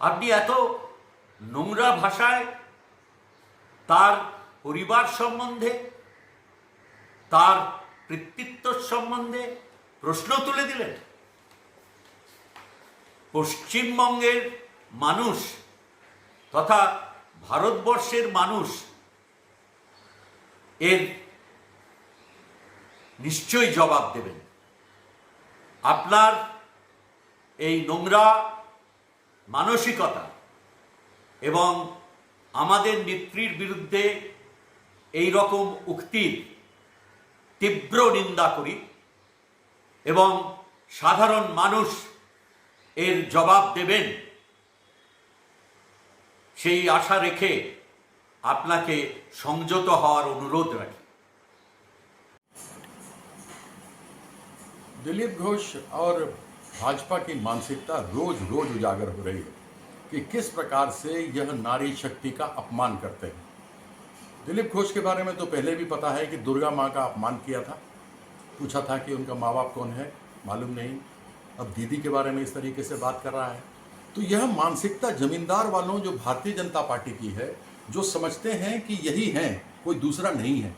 আপনি এত নোংরা ভাষায় তার পরিবার সম্বন্ধে, তার কৃতিত্ব সম্বন্ধে প্রশ্ন তুলে দিলেন। পশ্চিমবঙ্গের মানুষ তথা ভারতবর্ষের মানুষ এর নিশ্চয়ই জবাব দেবেন। আপনার এই নোংরা মানসিকতা এবং আমাদের নেত্রীর বিরুদ্ধে এই রকম উক্তির তীব্র নিন্দা করি এবং সাধারণ মানুষ এর জবাব দেবেন সেই আশা রেখে আপনাকে সংযত হওয়ার অনুরোধ রাখি। দিলীপ ঘোষ আর भाजपा की मानसिकता रोज रोज उजागर हो रही है कि किस प्रकार से यह नारी शक्ति का अपमान करते हैं। दिलीप घोष के बारे में तो पहले भी पता है कि दुर्गा माँ का अपमान किया था। पूछा था कि उनका माँ बाप कौन है, मालूम नहीं। अब दीदी के बारे में इस तरीके से बात कर रहा है। तो यह मानसिकता जमींदार वालों, जो भारतीय जनता पार्टी की है, जो समझते हैं कि यही हैं, कोई दूसरा नहीं है,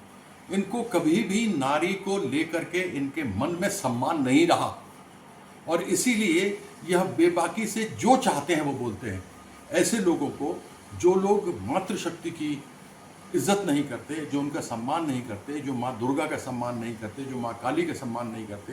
इनको कभी भी नारी को लेकर के इनके मन में सम्मान नहीं रहा। और इसीलिए यह बेबाकी से जो चाहते हैं वो बोलते हैं। ऐसे लोगों को जो लोग मातृशक्ति की इज़्ज़त नहीं करते, जो उनका सम्मान नहीं करते, जो माँ दुर्गा का सम्मान नहीं करते, जो माँ काली का सम्मान नहीं करते,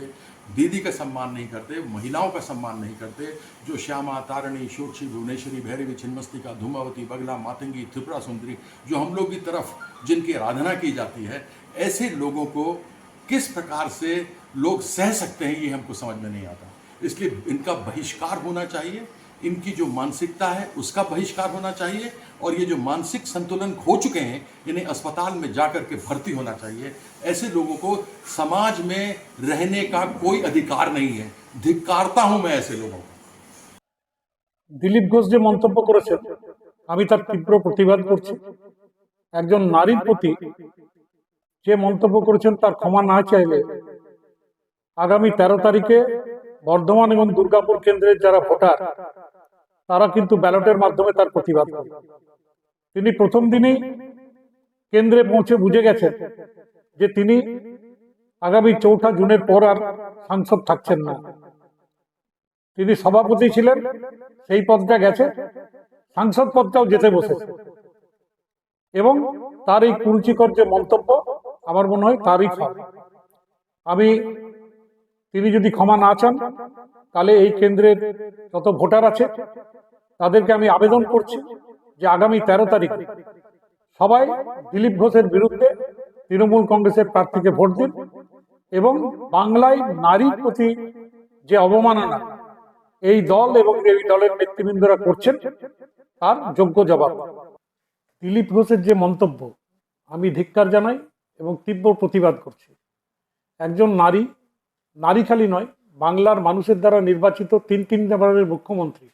दीदी का सम्मान नहीं करते, महिलाओं का सम्मान नहीं करते, जो श्यामा, तारणी शोक्षी भुवनेश्वरी, भैरवी, छिन्मस्तिका, धूमावती, बगला, मातंगी, त्रिपुरा सुंदरी, जो हम लोग की तरफ़ जिनकी आराधना की जाती है, ऐसे लोगों को किस प्रकार से लोग सह सकते हैं, ये हमको समझ में नहीं आता। इसलिए इनका बहिष्कार होना चाहिए इनकी जो मानसिकता है उसका बहिष्कार होना चाहिए और ये जो मानसिक संतुलन खो चुके हैं इन्हें अस्पताल में जाकर के भर्ती होना चाहिए ऐसे लोगों को समाज में रहने का कोई अधिकार नहीं है धिक्कारता हूं मैं ऐसे लोगों को দিলীপ ঘোষ যে মন্তব্য করেছেন আমি তার তীব্র প্রতিবাদ করছি একজন নারীর প্রতি যে মন্তব্য করেছেন তার ক্ষমা না চাইলে আগামী তেরো তারিখে বর্ধমান এবং দুর্গাপুর কেন্দ্রের যারা ভোটার, তারা কিন্তু ব্যালটের মাধ্যমে তার প্রতিবাদ করবে তিনি প্রথম দিনেই কেন্দ্রে পৌঁছে বুঝে গেছেন যে তিনি আগামী চৌঠা জুনের পর আর সাংসদ থাকছেন না। তিনি সভাপতি ছিলেন, সেই পদটা গেছে, সাংসদ পদটাও যেতে বসেছে। এবং তার এই কুরুচিকর যে মন্তব্য, আমার মনে হয় তারই ফল। আমি তিনি যদি ক্ষমা না চান, তাহলে এই কেন্দ্রের যত ভোটার আছে, তাদেরকে আমি আবেদন করছি যে আগামী তেরো তারিখে সবাই দিলীপ ঘোষের বিরুদ্ধে তৃণমূল কংগ্রেসের প্রার্থীকে ভোট দিন এবং বাংলায় নারীর প্রতি যে অবমাননা এই দল এবং এই দলের নেতৃবৃন্দরা করছেন, তার যোগ্য জবাব। দিলীপ ঘোষের যে মন্তব্য, আমি ধিক্কার জানাই এবং তীব্র প্রতিবাদ করছি। একজন নারী নারী খালি নয়, বাংলার মানুষের দ্বারা নির্বাচিত তিন তিন তিনবারের মুখ্যমন্ত্রী।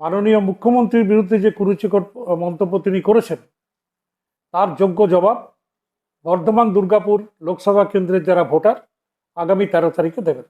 মাননীয় মুখ্যমন্ত্রীর বিরুদ্ধে যে কুরুচিকর মন্তব্য তিনি করেছেন, তার যোগ্য জবাব বর্ধমান দুর্গাপুর লোকসভা কেন্দ্রের যারা ভোটার, আগামী তেরো তারিখে দেবেন।